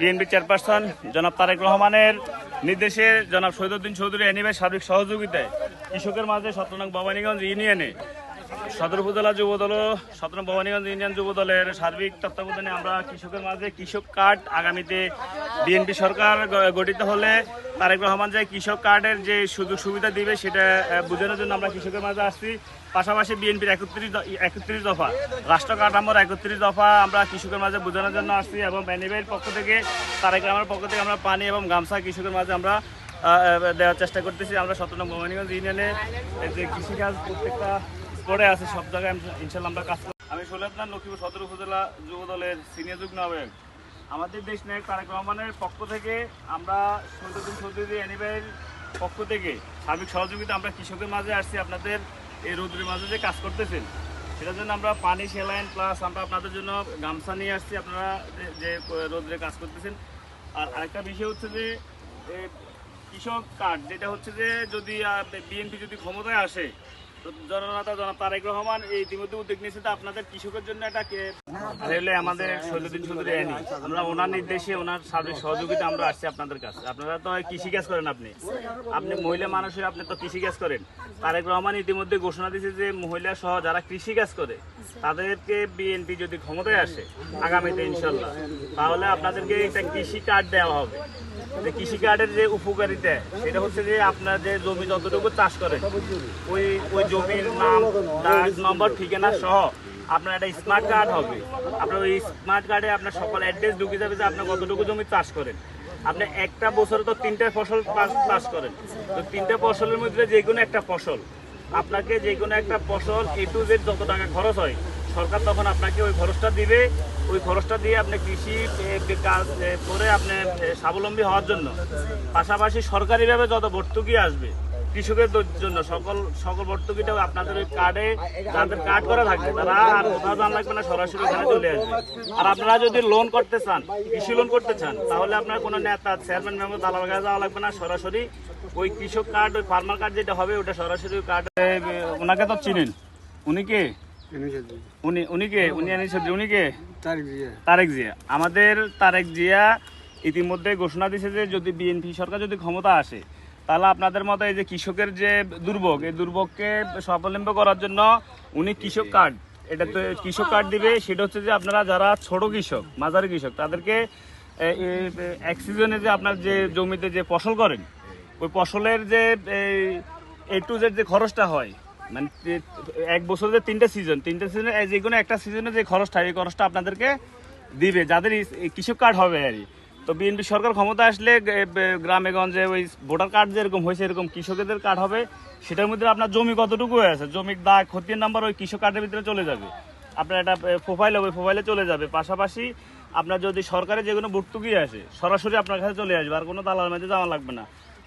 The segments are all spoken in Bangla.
বিএনপি চেয়ারপারসন জনাব তারেক রহমানের নির্দেশে জনাব শহীদুদ্দিন চৌধুরী এনিমের সার্বিক সহযোগিতায় কৃষকের মাঝে সত্যনাগ ভবানীগঞ্জ ইউনিয়নে সদর উপজেলা যুবদল ও সত্যনাগ ভবানীগঞ্জ ইউনিয়ন যুবদলের সার্বিক তত্ত্বাবধানে আমরা কৃষকের মাঝে কৃষক কার্ড আগামীতে বিএনপি সরকার গঠিত হলে তারেক রহমান যে কৃষক কার্ডের যে সুযোগ সুবিধা দিবে সেটা বোঝানোর জন্য আমরা কৃষকের মাঝে আসছি। পাশাপাশি বিএনপির একত্রিশ একত্রিশ দফা, রাষ্ট্র কাঠামোর একত্রিশ দফা আমরা কৃষকের মাঝে বোঝানোর জন্য আসছি এবং ব্যানিবের পক্ষ থেকে, তারেক রহমানের পক্ষ থেকে আমরা পানি এবং গামছা কৃষকের মাঝে আমরা দেওয়ার চেষ্টা করতেছি। আমরা সত্যনম মোহানিগঞ্জ ইউনিয়নে যে কৃষিকাজ প্রত্যেকটা স্পটে আছে, সব জায়গায় ইনশাল্লাহ আমরা কাজ আমি সোলাতনাথ লক্ষ্মীপুর সদর উপজেলা যুব দলের সিনিয়র যুগ্ম আহ্বায়ক। আমাদের দেশ নায়ক তারেক রহমানের পক্ষ থেকে আমরা সৈয়দুদ্দিন চৌধুরী অ্যানিভাইয়ের পক্ষ থেকে সার্বিক সহযোগিতা আমরা কৃষকের মাঝে আসছি, আপনাদের এই রৌদ্রের মাঝে যে কাজ করতেছেন। সেটার জন্য আমরা পানি সেলাইন প্লাস আমরা আপনাদের জন্য গামছা নিয়ে আসছি, আপনারা যে- রৌদ্রে কাজ করতেছেন। আর আরেকটা বিষয় হচ্ছে যে কৃষক কার্ড যেটা হচ্ছে যে যদি বিএনপি যদি ক্ষমতায় আসে তারেক রহমান ইতিমধ্যে উদ্যোগ নিয়েছে আপনাদের কৃষকের জন্য আমাদের ওনার নির্দেশে, ওনার সহযোগিতা আমরা আসছি আপনাদের কাছে। আপনারা তো কৃষি কাজ করেন আপনি। আপনি মহিলা মানুষের, আপনি তো কৃষি কাজ করেন রহমান ইতিমধ্যে ঘোষণা দিয়েছে যে মহিলা সহ যারা কৃষি কাজ করে, তাদেরকে বিএনপি যদি ক্ষমতায় আসে, আগামীতে ইনশাল্লাহ, তাহলে আপনাদেরকে একটা কৃষি কার্ড দেওয়া হবে। যে কৃষি কার্ডের যে উপকারিতা, সেটা হচ্ছে যে আপনার যে জমি যতটুকু চাষ করেন ওই ওই জমির নাম নম্বর, ঠিকানা সহ আপনার একটা স্মার্ট কার্ড হবে। আপনার ওই স্মার্ট কার্ডে আপনার সকল অ্যাড্রেস ঢুকে যাবে যে আপনার কতটুকু জমি চাষ করেন। আপনি একটা বছরে তো তিনটা ফসল চাষ করেন। তো তিনটা ফসলের মধ্যে যে কোনো একটা ফসল, আপনাকে যে কোনো একটা ফসল এ টু জেড যত টাকা খরচ হয় সরকার তখন আপনাকে ওই খরচটা দিবে। ওই খরচটা দিয়ে আপনি কৃষি কাজ করে আপনি স্বাবলম্বী হওয়ার জন্য। পাশাপাশি সরকারিভাবে যত ভর্তুকি আসবে, কৃষকের জন্য সকল সকল ভর্তুকিটাও আপনাদের ওই কার্ডে যাদের কার্ড করা থাকবে, তারা আর কোথাও জান লাগবে না, সরাসরি ওখানে চলে আসবে। আর আপনারা যদি লোন করতে চান, কৃষি লোন করতে চান, তাহলে আপনার কোনো নেতা চেয়ারম্যান মেম্বার দালাল কাছে যাওয়া লাগবে না, সরাসরি ওই কৃষক কার্ড ওই ফার্মার কার্ড যেটা হবে, ওটা সরাসরি কার্ড ওনাকে তো চিনেন। উনি কে? উনি উনি কে? উনি আনিস উনি কে? তারেক জিয়া। আমাদের তারেক জিয়া ইতিমধ্যে ঘোষণা দিয়েছে যে যদি বিএনপি সরকার যদি ক্ষমতা আসে তাহলে আপনাদের মতো এই যে কৃষকের যে দুর্ভোগ এই দুর্ভোগকে স্বাবলম্বী করার জন্য উনি কৃষক কার্ড এটা তো কৃষক কার্ড দিবে। সেটা হচ্ছে যে আপনারা যারা ছোট কৃষক মাঝারি কৃষক তাদেরকে এক সিজনে যে আপনার যে জমিতে যে ফসল করেন ওই ফসলের যে এ টু জেড যে খরচটা হয় মানে এক বছরে যে তিনটা সিজন তিনটা সিজনে যে কোনো একটা সিজনে যে খরচটা, এই খরচটা আপনাদেরকে দিবে, যাদের কৃষক কার্ড হবে আর তো বিএনপি সরকার ক্ষমতা আসলে গ্রামে, গঞ্জে ওই ভোটার কার্ড যেরকম হয়েছে, এরকম কৃষকদের কার্ড হবে। সেটার মধ্যে আপনার জমি কতটুকু হয়ে আছে? জমির দাগ, ক্ষতির নাম্বার ওই কৃষক কার্ডের ভিতরে চলে যাবে। আপনার একটা প্রোফাইল হবে প্রোফাইলে চলে যাবে। পাশাপাশি আপনার যদি সরকারে যে কোনো ভর্তুকি আসে, সরাসরি আপনার কাছে চলে আসবে। আর কোনো দালাল মাঝে যাওয়া লাগবে না।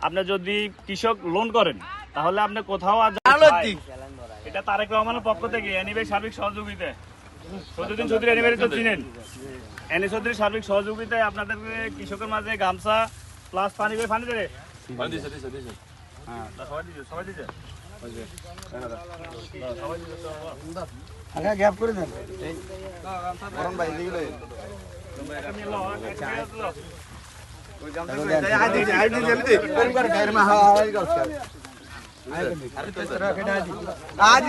আপনার যদি কৃষক লোন করেন তাহলে আপনি কোথাও আর এটা তারেক রহমানের পক্ষ থেকে এনিবে সার্বিক সহযোগিতা প্রতিদিন চৌধুরী এনিবে তো চিনেন? এনি চৌধুরী সার্বিক সহযোগিতায় আপনাদের কৃষকের মাঝে গামছা প্লাস পানি বে পানি দেবে? হ্যাঁ। গ্যাপ করে দেন। आज